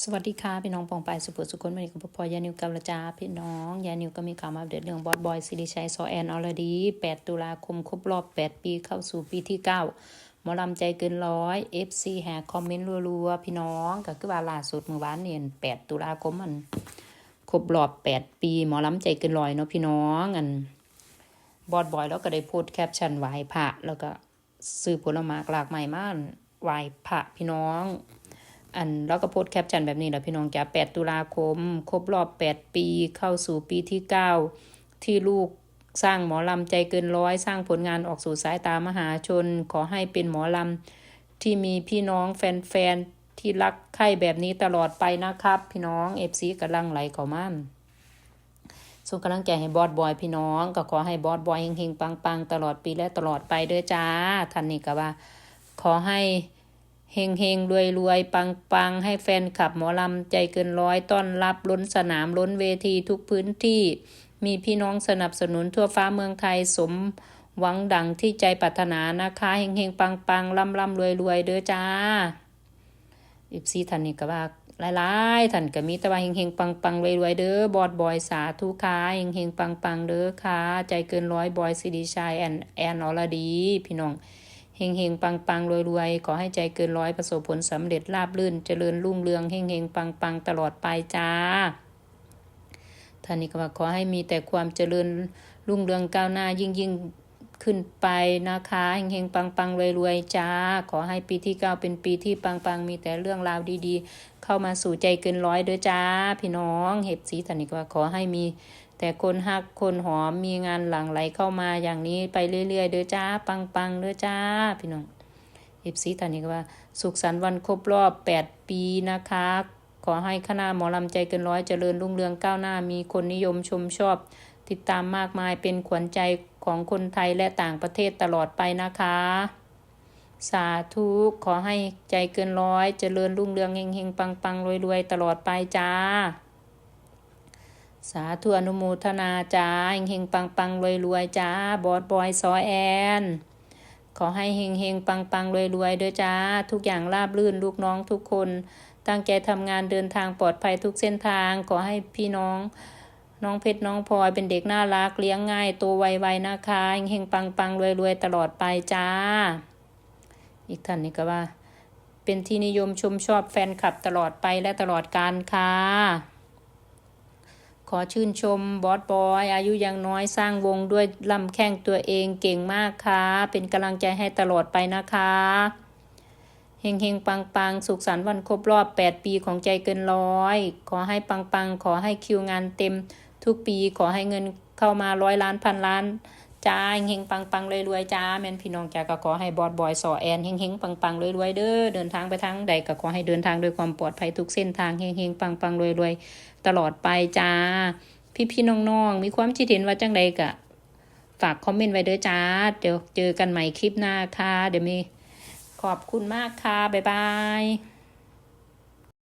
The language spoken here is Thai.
สวัสดีค่ะพี่น้องปองไปายสุภสุคนวันนี้กับพอยานิวกับลจาพี่น้องยานิวก็มีข่าวมาอัปเดตเรื่องบอสบอยสิริชัยซอแอนออลดี 8 ตุลาคมครบรอบ 8 ปีเข้าสู่ปีที่ 9 หมอลำใจเกินร้อย FC แหกคอมเมนต์รัวๆ พี่น้องก็คือว่าล่าสุดเมื่อวานนี่8ตุลาคมมันครบรอบ 8 ปีหมอลำใจเกินร้อยเนาะพี่น้องอันบอดบอยแล้วก็ได้โพสต์แคปชั่นไหว้พระแล้วก็ซื้อผลไม้หลากหลายมากไหว้พระพี่น้อง อันแล้วก็โพสแคปชั่นแบบนี้แหละพี่น้องจ้ะ8ตุลาคม ครบรอบ 8 ปีเข้าสู่ปีที่ 9 ที่ลูกสร้างหมอลำใจเกินร้อย สร้างผลงานออกสู่สายตามหาชน ขอให้เป็นหมอลำที่มีพี่น้องแฟนๆ ที่รักใคร่แบบนี้ตลอดไปนะครับ พี่น้องเอฟซีกำลังไหลเข้ามาส่งกำลังใจให้บอสบอยพี่น้อง ก็ขอให้บอสบอยเฮงๆปังๆ ตลอดปีและตลอดไปเด้อจ้าท่านนี่ก็ว่า ขอให้ เฮงเฮงรวยรวยปังปังให้แฟนขับหมอลำใจเกินร้อยต้อนรับล้นสนามล้นเวทีทุกพื้นที่ มีพี่น้องสนับสนุนทั่วฟ้าเมืองไทยสมหวังดังที่ใจปรารถนานะคะเฮงเฮงปังปังร่ำร่ำรวยรวยเด้อจ้าอิบซีท่านนี่ก็ว่าหลายๆท่านก็มีแต่ว่าเฮงๆปังๆรวยๆเด้อบอดบอยสาธุค่ะเฮงๆปังๆเด้อค่ะใจเกินร้อยบอยสิริชัยแอนแอนอรดี พี่น้อง เฮงๆปังๆรวยๆขอให้ใจเกินร้อยประสบผลสำเร็จราบรื่น เจริญรุ่งเรืองเฮงๆปังๆตลอดไปจ้าท่านนี้ก็ว่าขอให้มีแต่ความเจริญรุ่งเรืองก้าวหน้ายิ่งยิ่งขึ้นไปนะคะเฮงๆปังๆรวยๆจ้า ขอให้ปีที่เก้าเป็นปีที่ปังๆมีแต่เรื่องราวดีๆ เข้ามาสู่ใจเกินร้อยเด้อจ้า พี่น้องเห็บสีท่านนี้ก็ว่าขอให้มีแต่คนฮักคนหอมมีงานหลั่งไหลเข้ามาอย่างนี้ไปเรื่อยๆเด้อจ้า ปังๆเด้อจ้า พี่น้องเอฟซีตอนนี้ก็ว่า สุขสันต์วันครบรอบ 8 ปีนะคะ ขอให้คณะหมอลำใจเกินร้อยเจริญรุ่งเรืองก้าวหน้ามีคนนิยมชมชอบ ติดตามมากมายเป็นขวัญใจของคนไทยและต่างประเทศตลอดไปนะคะ สาธุขอให้ใจเกินร้อยเจริญรุ่งเรืองเฮงเฮงปังปังรวยรวยๆตลอดไปจ้า สาธุอนุโมทนาจ้าเฮงเฮงปังปังรวยรวยจ้า บอสบอยซอแอนขอให้เฮงเฮงปังปังรวยรวยเด้อจ้า ทุกอย่างราบรื่นลูกน้องทุกคน ตั้งใจทำงานเดินทางปลอดภัยทุกเส้นทาง ขอให้พี่น้อง น้องเพชรน้องพลอยเป็นเด็กน่ารักเลี้ยงง่ายโตไวๆนะคะเฮงเฮงปังปังรวยรวยตลอดไปจ้า อีกท่านนี้ก็ว่า เป็นที่นิยมชมชอบแฟนคลับตลอดไปและตลอดการค่ะ ขอชื่นชมบอสบอย อายุยังน้อยสร้างวงด้วยลำแข้งตัวเองเก่งมากค่ะ เป็นกำลังใจให้ตลอดไปนะคะเฮงเฮงปังปังสุขสันต์วันครบรอบ 8 ปีของใจเกินร้อย ขอให้ปังปังขอให้คิวงานเต็มทุกปีขอให้เงินเข้ามาร้อยล้านพันล้าน จ้าเฮงเฮงปังปังรวยๆจ้าแม่นพี่น้องจ้าก็ขอให้บอสบอยสอแอนเฮงเฮงปังปังรวยๆเด้อเดินทางไปทางใดก็ขอให้เดินทางด้วยความปลอดภัยทุกเส้นทางเฮงเฮงปังปังรวยๆตลอดไปจ้า พี่พี่ๆน้องๆมีความคิดเห็นว่าจังใดกะฝากคอมเมนต์ไว้เด้อจ้า เดี๋ยวเจอกันใหม่คลิปหน้าค่ะ เดี๋ยวมีขอบคุณมากค่ะ บ๊ายบาย